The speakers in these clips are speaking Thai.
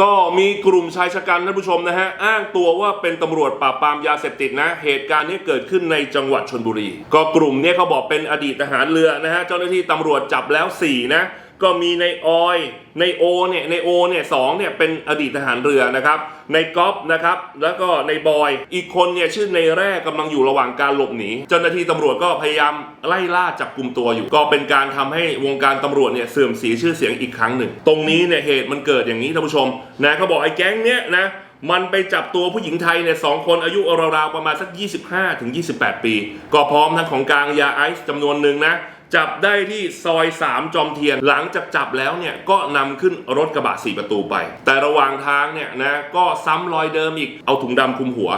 ก็มีกลุ่มชายชะกันท่านผู้ชมนะฮะอ้างตัวว่าเป็นตำรวจปราบปรามยาเสพติดนะ เหตุการณ์นี้เกิดขึ้นในจังหวัดชนบุรี ก็กลุ่มเนี้เขาบอกเป็นอดีตทหารเรือนะฮะเจ้าหน้าที่ตำรวจจับแล้ว4นะ ก็มีในออยในโอเนี่ยในโอเนี่ยสองเนี่ยเป็นอดีตทหารเรือนะครับในก๊อฟนะครับแล้วก็ในบอยอีกคนเนี่ยชื่อในแร่กำลังอยู่ระหว่างการหลบหนีเจ้าหน้าที่ตำรวจก็พยายามไล่ล่าจับกลุ่มตัวอยู่ ก็เป็นการทำให้วงการตำรวจเนี่ยเสื่อมเสียชื่อเสียงอีกครั้งหนึ่ง ตรงนี้เนี่ยเหตุมันเกิดอย่างนี้ท่านผู้ชมนะเขาบอกไอ้แก๊งเนี้ยนะมันไปจับตัวผู้หญิงไทยเนี่ยสองคนอายุราวๆประมาณสัก 25ถึง28 ปี ก็พร้อมทั้งของกลางยาไอซ์จำนวนหนึ่งนะ จับได้ที่ซอย 3 จอมเทียน หลังจากจับแล้วเนี่ยก็นำขึ้นรถกระบะ4ประตูไป แต่ระหว่างทางเนี่ยนะก็ซ้ำรอยเดิมอีกเอาถุงดำคลุมหัว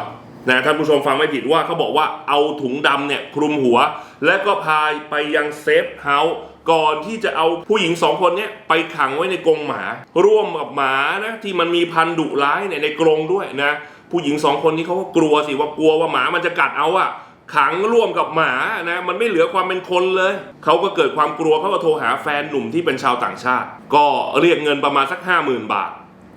นะท่านผู้ชมฟังไม่ผิดว่าเขาบอกว่าเอาถุงดำเนี่ยคลุมหัว และก็พาไปยังเซฟเฮาส์ก่อนที่จะเอาผู้หญิงสองคนเนี้ยไปขังไว้ในกรงหมา ร่วมกับหมานะที่มันมีพันธุ์ดุร้ายเนี่ยในกรงด้วยนะผู้หญิงสองคนนี้เขาก็กลัวสิว่ากลัวว่าหมามันจะกัดเอาอะ ขังร่วมกับหมานะมันไม่เหลือความเป็นคนเลย เขาก็เกิดความกลัวเขาก็โทรหาแฟนหนุ่มที่เป็นชาวต่างชาติ ก็เรียกเงินประมาณสักห้าหมื่นบาท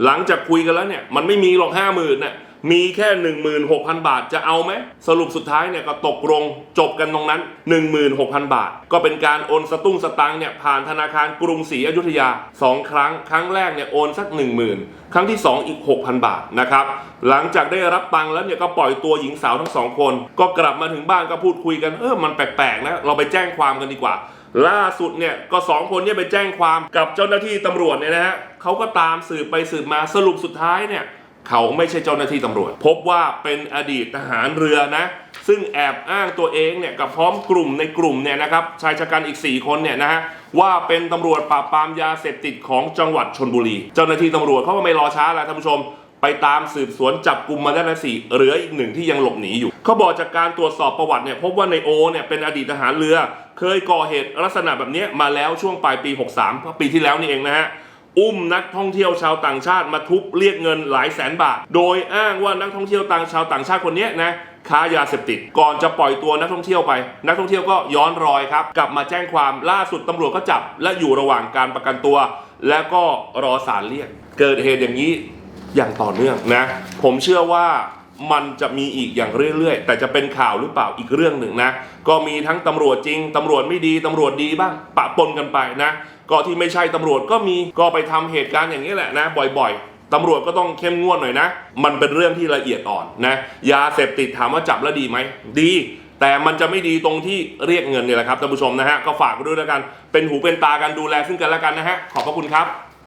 หลังจากคุยกันแล้วเนี่ยมันไม่มีหรอกห้าหมื่นน่ะ มีแค่ 16,000 บาทจะเอาไหม สรุปสุดท้ายเนี่ยก็ตกลงจบกันตรงนั้น 16,000 บาท ก็เป็นการโอนสตุ้งสตังเนี่ยผ่านธนาคารกรุงศรีอยุธยา 2 ครั้ง ครั้งแรกเนี่ยโอนสัก 10,000 ครั้งที่ 2 อีก 6,000 บาทนะครับ หลังจากได้รับตังแล้วเนี่ยก็ปล่อยตัวหญิงสาวทั้งสองคน ก็กลับมาถึงบ้านก็พูดคุยกันเออมันแปลกๆนะเราไปแจ้งความกันดีกว่าล่าสุดเนี่ยก็สองคนเนี่ยไปแจ้งความกับเจ้าหน้าที่ตำรวจเนี่ยนะฮะเขาก็ตามสืบไปสืบมาสรุปสุดท้ายเนี่ย เขาไม่ใช่เจ้าหน้าที่ตำรวจ พบว่าเป็นอดีตทหารเรือนะ ซึ่งแอบอ้างตัวเองเนี่ยกับพร้อมกลุ่มในกลุ่มเนี่ยนะครับชายชะกันอีก 4 คนเนี่ยนะฮะว่าเป็นตำรวจปราบปรามยาเสพติดของจังหวัดชนบุรี เจ้าหน้าที่ตำรวจเขาก็ไม่รอช้าแล้วท่านผู้ชม ไปตามสืบสวนจับกลุ่มมาได้แล้วสี่เหลืออีกหนึ่งที่ยังหลบหนีอยู่เขาบอกจากการตรวจสอบประวัติเนี่ยพบว่าในโอเนี่ยเป็นอดีตทหารเรือ เคยก่อเหตุลักษณะแบบนี้มาแล้วช่วงปลายปี 63ปีที่แล้วนี่เองนะฮะ อุ้มนักท่องเที่ยวชาวต่างชาติมาทุบเรียกเงินหลายแสนบาท โดยอ้างว่านักท่องเที่ยวต่างชาวต่างชาติคนนี้นะค้ายาเสพติด ก่อนจะปล่อยตัวนักท่องเที่ยวไป นักท่องเที่ยวก็ย้อนรอยครับ กลับมาแจ้งความล่าสุดตำรวจก็จับ และอยู่ระหว่างการประกันตัว และก็รอศาลเรียก เกิดเหตุอย่างนี้อย่างต่อเนื่องนะ ผมเชื่อว่า มันจะมีอีกอย่างเรื่อยๆ แต่จะเป็นข่าวหรือเปล่าอีกเรื่องหนึ่งนะ ก็มีทั้งตำรวจจริงตำรวจไม่ดีตำรวจดีบ้าง ปะปนกันไปนะ ก็ที่ไม่ใช่ตำรวจก็มีก็ไปทำเหตุการณ์อย่างนี้แหละนะ บ่อยๆตำรวจก็ต้องเข้มงวดหน่อยนะ มันเป็นเรื่องที่ละเอียดอ่อนนะ ยาเสพติดถามว่าจับแล้วดีไหมดีแต่มันจะไม่ดีตรงที่เรียกเงินเนี่ยแหละครับท่านผู้ชมนะฮะก็ฝากไว้ด้วยแล้วกัน เป็นหูเป็นตากันดูแลซึ่งกันและกันนะฮะขอบพระคุณครับ